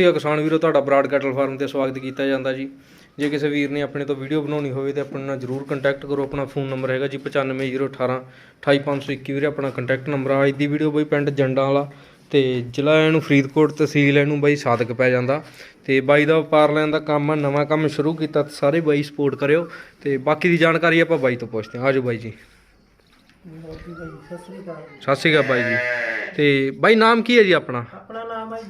ਸ਼੍ਰੀ ਅਕਾਲ ਕਿਸਾਨ ਵੀਰੋ ਤੁਹਾਡਾ ਬਰਾਡ ਕੈਟਲ ਫਾਰਮ ਤੇ ਸਵਾਗਤ ਕੀਤਾ ਜਾਂਦਾ ਜੀ। ਜੇ ਕਿਸੇ ਵੀਰ ਨੇ ਆਪਣੇ ਤੋਂ ਵੀਡੀਓ ਬਣਾਉਣੀ ਹੋਵੇ ਤੇ ਆਪਣੇ ਨਾਲ ਜਰੂਰ ਕੰਟੈਕਟ ਕਰੋ। ਆਪਣਾ ਫੋਨ ਨੰਬਰ ਹੈਗਾ ਜੀ 9501 28521 ਵੀਰੇ ਆਪਣਾ ਕੰਟੈਕਟ ਨੰਬਰ ਆ। ਅੱਜ ਦੀ ਵੀਡੀਓ ਬਈ ਪਿੰਡ ਜੰਡਾਂ ਵਾਲਾ ਤੇ ਜ਼ਿਲ੍ਹਾ ਇਹਨੂੰ ਫਰੀਦਕੋਟ ਤਹਿਸੀਲ ਇਹਨੂੰ ਬਾਈ ਸਾਦਕ ਪੈ ਜਾਂਦਾ। ਤੇ ਬਾਈ ਦਾ ਵਪਾਰ ਲੈਣ ਦਾ ਕੰਮ ਆ ਨਵਾਂ ਕੰਮ ਸ਼ੁਰੂ ਕੀਤਾ ਤੇ ਸਾਰੇ ਬਾਈ ਸਪੋਰਟ ਕਰਿਓ। ਤੇ ਬਾਕੀ ਦੀ ਜਾਣਕਾਰੀ ਆਪਾਂ ਬਾਈ ਤੋਂ ਪੁੱਛਦੇ ਹਾਂ। ਆਜੋ ਬਾਈ ਜੀ ਸਤਿ ਸ੍ਰੀ ਅਕਾਲ। ਸਤਿ ਸ਼੍ਰੀ ਅਕਾਲ ਬਾਈ ਜੀ। ਤੇ ਬਾਈ ਨਾਮ ਕੀ ਹੈ ਜੀ ਆਪਣਾ?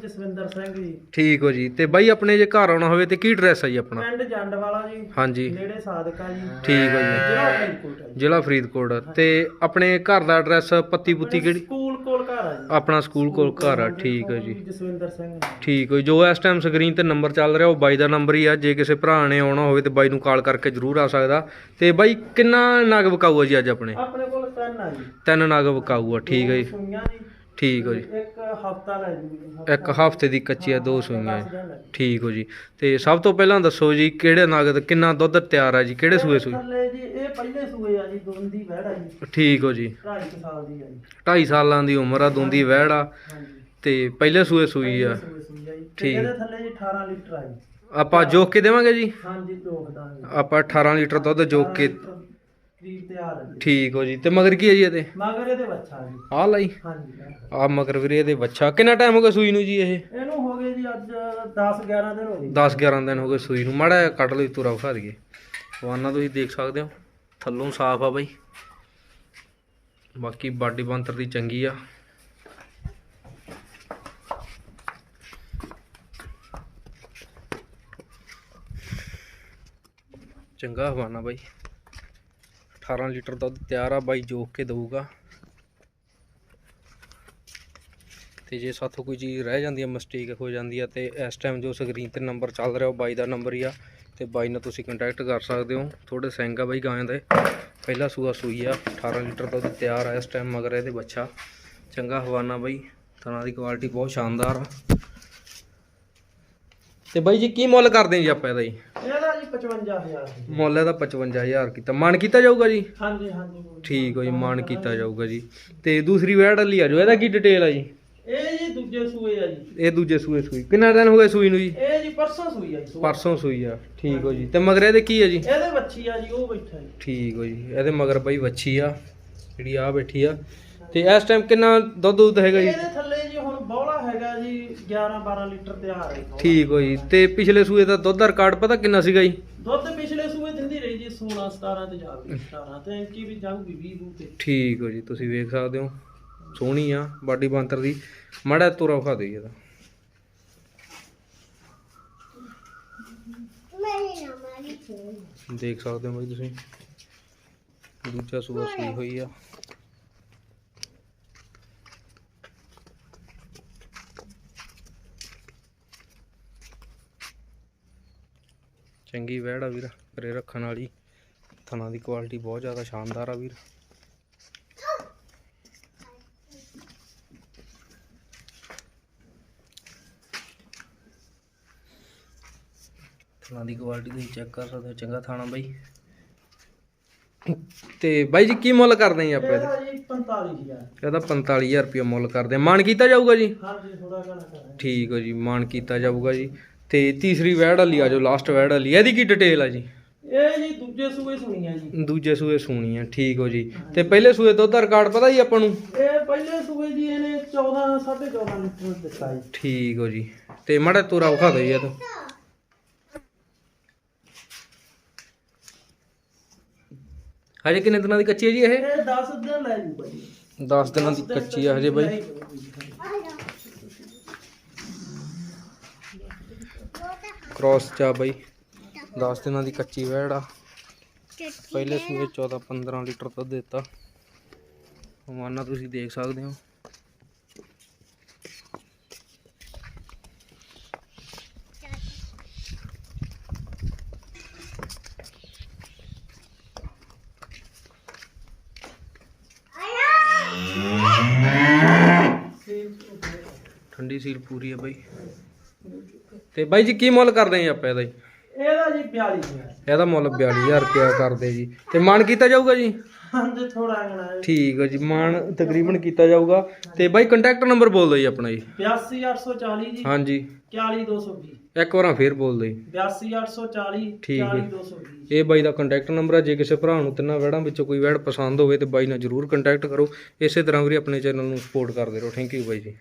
ਜਸਵਿੰਦਰ ਸਿੰਘ ਜੀ। ਠੀਕ ਹੋ ਜੀ। ਤੇ ਬਾਈ ਆਪਣੇ ਜੇ ਘਰ ਆਉਣਾ ਹੋਵੇ ਤੇ ਕੀ ਐਡਰੈਸ ਹੈ ਜੀ ਆਪਣਾ? ਪਿੰਡ ਜੰਡ ਵਾਲਾ ਜੀ। ਹਾਂਜੀ। ਨੇੜੇ ਸਾਦਕਾ ਜੀ। ਠੀਕ ਹੋ ਜੀ। ਜਿਹੜਾ ਫਰੀਦਕੋਟ ਹੈ ਜੀ। ਜ਼ਿਲ੍ਹਾ ਫਰੀਦਕੋਟ ਤੇ ਆਪਣੇ ਘਰ ਦਾ ਐਡਰੈਸ ਪੱਤੀ ਪੁੱਤੀ ਕਿਹੜੀ? ਸਕੂਲ ਕੋਲ ਘਰ ਆ ਜੀ। ਆਪਣਾ ਸਕੂਲ ਕੋਲ ਘਰ ਆ। ਠੀਕ ਹੈ ਜੀ। ਜਸਵਿੰਦਰ ਸਿੰਘ ਜੀ। ਠੀਕ ਹੈ ਜੋ। ਇਸ ਟਾਈਮ ਸਕਰੀਨ ਤੇ ਨੰਬਰ ਚੱਲ ਰਿਹਾ ਉਹ ਬਾਈ ਦਾ ਨੰਬਰ ਹੀ ਆ। ਜੇ ਕਿਸੇ ਭਰਾ ਨੇ ਆਉਣਾ ਹੋਵੇ ਤੇ ਬਾਈ ਨੂੰ ਕਾਲ ਕਰਕੇ ਜਰੂਰ ਆ ਸਕਦਾ। ਤੇ ਬਾਈ ਕਿੰਨਾ ਨਗ ਵਿਕਾਊ ਆ ਜੀ ਅੱਜ ਆਪਣੇ? ਆਪਣੇ ਕੋਲ ਤਿੰਨ ਆ ਜੀ। ਤਿੰਨ ਨਗ ਵਿਕਾਊ ਆ। ਠੀਕ ਹੈ ਜੀ। ਸੂਈਆਂ ਜੀ। ਠੀਕ ਹੋ ਜੀ। ਇੱਕ ਹਫਤਾ ਲੈ ਜੂਗੀ ਇੱਕ ਹਫ਼ਤੇ ਦੀ ਕੱਚੀ ਆ ਦੋ ਸੂਈਆਂ। ਹੈ। ਠੀਕ ਹੋ ਜੀ। ਤੇ ਸਭ ਤੋਂ ਪਹਿਲਾਂ ਦੱਸੋ ਜੀ ਕਿਹੜੇ ਨਗ ਦਾ ਕਿੰਨਾ ਦੁੱਧ ਤਿਆਰ ਆ ਜੀ? ਕਿਹੜੇ ਸੂਏ ਸੂਏ ਥੱਲੇ ਜੀ ਇਹ ਪਹਿਲੇ ਸੂਏ ਆ ਜੀ ਦੋਨ ਦੀ ਵਹਿੜ ਆ ਜੀ। ਠੀਕ ਹੋ ਜੀ। 2.5 ਸਾਲ ਦੀ ਆ ਜੀ। 2.5 ਸਾਲਾਂ ਦੀ ਉਮਰ ਆ ਦੁੰਦੀ ਵਹਿੜ ਆ। ਹਾਂਜੀ। ਤੇ ਪਹਿਲੇ ਸੂਏ ਸੂਈ ਆ। ਸੂਏ ਸੂਈ ਆ ਜੀ। ਤੇ ਠੀਕ। ਇਹਦੇ ਥੱਲੇ ਜੀ 18 ਲੀਟਰ ਆ ਜੀ। ਆਪਾਂ ਜੋਕ ਕੇ ਦੇਵਾਂਗੇ ਜੀ? ਹਾਂਜੀ ਦੋਖਦਾ ਜੀ ਆਪਾਂ 18 ਲੀਟਰ ਦੁੱਧ ਜੋਕ ਕੇ ਕਰੀਬ ਤਿਆਰ ਹੈ ਜੀ। ਠੀਕ ਹੋ ਜੀ ਤੇ ਮਗਰ ਕੀ ਹੈ ਜੀ ਇਹਦੇ? ਮਗਰ ਇਹਦੇ ਬੱਚਾ ਜੀ। ਆਹ ਲਈ। ਹਾਂਜੀ ਆ ਮਗਰ ਵੀਰੇ ਇਹਦੇ ਬੱਚਾ ਕਿੰਨਾ ਟਾਈਮ ਹੋ ਗਿਆ ਸੂਈ ਨੂੰ ਜੀ ਇਹ? ਇਹਨੂੰ ਹੋ ਗਏ ਜੀ ਅੱਜ 10 11 ਦਿਨ ਹੋ ਗਏ। 10 11 ਦਿਨ ਹੋ ਗਏ ਸੂਈ ਨੂੰ। ਮਾੜਾ ਜਿਹਾ ਕੱਢ ਜੀ ਤੁਰਾ ਵਿਖਾ ਦਈਏ। ਵਾਨਾ ਤੁਸੀਂ ਦੇਖ ਸਕਦੇ ਹੋ। ਥੱਲੋਂ ਸਾਫ਼ ਆ ਬਾਈ। ਬਾਕੀ ਬਾਡੀ ਬੰਤਰ ਦੀ ਚੰਗੀ ਆ। ਚੰਗਾ ਹਵਾਨਾ ਬਾਈ। 18 ਲੀਟਰ ਦੁੱਧ ਤਿਆਰ ਆ, ਬਾਈ ਜੋਖ ਕੇ ਦਊਗਾ। ਤੇ ਜੇ ਸਾਥੋਂ ਕੋਈ ਚੀਜ਼ ਰਹਿ ਜਾਂਦੀ ਹੈ ਮਿਸਟੇਕ ਹੋ ਜਾਂਦੀ ਆ, ਤੇ ਇਸ ਟਾਈਮ ਜੋ ਸਕਰੀਨ ਤੇ ਨੰਬਰ ਚੱਲ ਰਿਹਾ, ਉਹ ਬਾਈ ਦਾ ਨੰਬਰ ਹੀ ਆ। ਤੇ ਬਾਈ ਨਾਲ ਤੁਸੀਂ ਕੰਟੈਕਟ ਕਰ ਸਕਦੇ ਹੋ। ਥੋੜੇ ਸਿੰਘ ਆ ਬਾਈ ਗਾਂ ਦੇ। ਪਹਿਲਾ ਸੂਆ ਸੂਈ ਆ 18 ਲੀਟਰ ਦੁੱਧ ਤਿਆਰ ਆ ਇਸ ਟਾਈਮ ਮਗਰ ਇਹਦੇ ਬੱਚਾ ਚੰਗਾ ਹਵਾਨਾ ਬਾਈ। ਥਣਾ ਦੀ ਕੁਆਲਿਟੀ ਬਹੁਤ ਸ਼ਾਨਦਾਰ ਆ। ਤੇ ਬਾਈ ਜੀ ਕੀ ਮੁੱਲ ਕਰਦੇ ਜੀ ਆਪਾਂ ਇਹਦਾ ਜੀ? ਇਹਦਾ ਜੀ 55000 ਜੀ। ਮੁੱਲ ਇਹਦਾ 55000 ਕੀਤਾ। ਮਨ ਕੀਤਾ ਜਾਊਗਾ ਜੀ? ਹਾਂਜੀ ਹਾਂਜੀ। ਠੀਕ ਹੋ ਜੀ ਮਾਨ ਕੀਤਾ ਜਾਊਗਾ ਜੀ। ਤੇ ਦੂਸਰੀ ਵੈੜ ਵਾਲੀ ਆ ਇਹਦਾ ਕੀ ਡਿਟੇਲ ਆ ਜੀ? ਇਹ ਜੀ ਦੂਜੇ ਸੂਏ ਆ ਜੀ। ਇਹ ਦੂਜੇ ਸੂਏ ਸੂਈ। ਕਿੰਨਾ ਦਿਨ ਹੋ ਗਏ ਸੂਈ ਨੂੰ ਜੀ? ਇਹ ਜੀ ਪਰਸੋਂ ਸੂਈ ਆ ਜੀ। ਪਰਸੋਂ ਸੂਈ ਆ। ਠੀਕ ਹੋ ਜੀ। ਤੇ ਮਗਰ ਇਹਦੇ ਕੀ ਆ ਜੀ? ਇਹਦੇ ਬੱਚੀ ਆ ਜੀ ਉਹ ਬੈਠਾ ਜੀ। ਠੀਕ ਹੋ ਜੀ। ਇਹਦੇ ਮਗਰ ਬਈ ਵੱਛੀ ਆ ਜਿਹੜੀ ਆ ਬੈਠੀ ਆ। ਤੇ ਇਸ ਟਾਈਮ ਕਿੰਨਾ ਦੁੱਧ ਦੁੱਧ ਹੈਗਾ ਜੀ? ਇਹਦੇ ਥੱਲੇ ਬੌਲਾ ਹੈਗਾ ਜੀ 11 12 ਲੀਟਰ ਤਿਆਰ ਹੈ ਠੀਕ ਹੋ ਜੀ ਤੇ ਪਿਛਲੇ ਸੂਏ ਦਾ ਦੁੱਧ ਦਾ ਰਿਕਾਰਡ ਪਤਾ ਕਿੰਨਾ ਸੀਗਾ ਜੀ? ਦੁੱਧ ਪਿਛਲੇ ਸੂਏ ਦਿੰਦੀ ਰਹੀ ਜੀ 16 17 ਤੇ ਜਾਊਗੀ 18 ਤੇ ਇੰਕੀ ਵੀ ਜਾਊਗੀ 20 ਬੂ ਤੇ। ਠੀਕ ਹੋ ਜੀ ਤੁਸੀਂ ਵੇਖ ਸਕਦੇ ਹੋ। ਸੋਹਣੀ ਆ ਬਾਡੀ ਬਾਂਤਰ ਦੀ। ਮਾੜਾ ਤੁਰਾ ਵਿਖਾ ਦਿਓ ਜੀ ਇਹਦਾ। ਦੇਖ ਸਕਦੇ ਹੋ ਬਈ ਤੁਸੀਂ। ਦੂਜਾ ਸੂਆ ਸੂਈ ਹੋਈ ਆ। ਚੰਗੀ ਵਹਿੜ ਆ ਵੀਰ ਘਰੇ ਰੱਖਣ ਵਾਲੀ। ਥਣਾ ਦੀ ਕੁਆਲਿਟੀ ਬਹੁਤ ਜ਼ਿਆਦਾ ਸ਼ਾਨਦਾਰ ਆ ਵੀਰ। ਥਣਾ ਦੀ ਕੁਆਲਿਟੀ ਤੁਸੀਂ ਚੈੱਕ ਕਰ ਸਕਦੇ ਹੋ ਚੰਗਾ ਥਾਣਾ ਬਾਈ। ਤੇ ਬਾਈ ਜੀ ਕੀ ਮੁੱਲ ਕਰਦੇ ਜੀ ਆਪਾਂ ਇਹਦਾ? ਜੀ 45000 ਇਹਦਾ 45000 ਰੁਪਏ ਮੁੱਲ ਕਰਦੇ ਆ। ਮਾਨ ਕੀਤਾ ਜਾਊਗਾ ਜੀ? ਹਾਂਜੀ ਥੋੜਾ ਘਣਾ ਠੀਕ ਹੋ ਜੀ ਮਾਨ ਕੀਤਾ ਜਾਊਗਾ ਜੀ। ਤੇ ਤੀਸਰੀ ਵੈੜ ਵਾਲੀ ਆ ਜੋ ਲਾਸਟ ਵੈੜ ਵਾਲੀ। ਇਹਦੀ ਕੀ ਡਿਟੇਲ ਆ ਜੀ? ਇਹ ਜੀ ਦੂਜੇ ਸੂਏ ਸੁਣੀ ਆ ਜੀ। ਦੂਜੇ ਸੂਏ ਸੂਣੀ ਆ ਠੀਕ ਹੋ ਜੀ। ਤੇ ਪਹਿਲੇ ਸੂਏ ਦੁੱਧ ਦਾ ਰਿਕਾਰਡ ਪਤਾ ਜੀ ਆਪਾਂ ਨੂੰ? ਇਹ ਪਹਿਲੇ ਸੂਏ ਜੀ ਇਹਨੇ 14 14.5 ਲੀਟਰ ਦਿੱਤਾ ਜੀ। ਠੀਕ ਹੋ ਜੀ। ਤੇ ਮਾੜਾ ਤੋਰਾ ਵਿਖਾ ਦਿਓ ਜੀ ਇਹ ਤਾਂ। ਹਜੇ ਕਿੰਨੇ ਦਿਨਾਂ ਦੀ ਕੱਚੀ ਹੈ ਜੀ ਇਹ? ਇਹ 10 ਦਿਨ ਲੈ ਜੂਗਾ ਜੀ 10 ਦਿਨਾਂ ਦੀ ਕੱਚੀ ਆ ਹਜੇ ਬਾਈ ਕ੍ਰਾਸ ਚਾ ਬਾਈ। 10 ਦਿਨਾਂ ਦੀ ਕੱਚੀ ਵੈੜ ਆ। ਪਹਿਲੇ ਸੂਏ 14 15 ਲੀਟਰ ਦੁੱਧ ਦਿੱਤਾ। ਮਾਨਾ ਤੁਸੀਂ ਦੇਖ ਸਕਦੇ ਹੋ। ਠੰਡੀ ਸੀਲ ਪੂਰੀ ਹੈ ਬਾਈ। ਤੇ ਬਾਈ ਜੀ ਕੀ ਮੁੱਲ ਕਰਦੇ ਆ ਆਪਾਂ ਇਹਦਾ ਜੀ? ਇਹਦਾ ਜੀ 42000 ਇਹਦਾ ਮੁੱਲ 42000 ਰੁਪਇਆ ਕਰਦੇ ਜੀ। ਤੇ ਮਨ ਕੀਤਾ ਜਾਊਗਾ ਜੀ? ਹਾਂਜੀ ਥੋੜਾ ਗਣਾ ਹੈ ਠੀਕ ਹੈ ਜੀ ਮਾਨ ਤਕਰੀਬਨ ਕੀਤਾ ਜਾਊਗਾ। ਤੇ ਬਾਈ ਕੰਟੈਕਟ ਨੰਬਰ ਬੋਲ ਦਿਓ ਜੀ ਆਪਣਾ ਜੀ। 82840 ਜੀ। ਹਾਂਜੀ 41220 ਇੱਕ ਵਾਰਾਂ ਫੇਰ ਬੋਲ ਦਿਓ ਜੀ। 82840 ਠੀਕ ਹੈ। 41220 ਇਹ ਬਾਈ ਦਾ ਕੰਟੈਕਟ ਨੰਬਰ ਹੈ ਜੇ ਕਿਸੇ ਭਰਾ ਨੂੰ ਤਿੰਨਾਂ ਵੈੜਾਂ ਵਿੱਚੋਂ ਕੋਈ ਵੈੜ ਪਸੰਦ ਹੋਵੇ ਤੇ ਬਾਈ ਨਾਲ ਜਰੂਰ ਕੰਟੈਕਟ ਕਰੋ। ਇਸੇ ਤਰ੍ਹਾਂ ਵੀਰੇ ਆਪਣੇ ਚੈਨਲ ਨੂੰ ਸਪੋਰਟ ਕਰਦੇ ਰਹੋ। ਥੈਂਕ ਯੂ ਬਾਈ ਜੀ।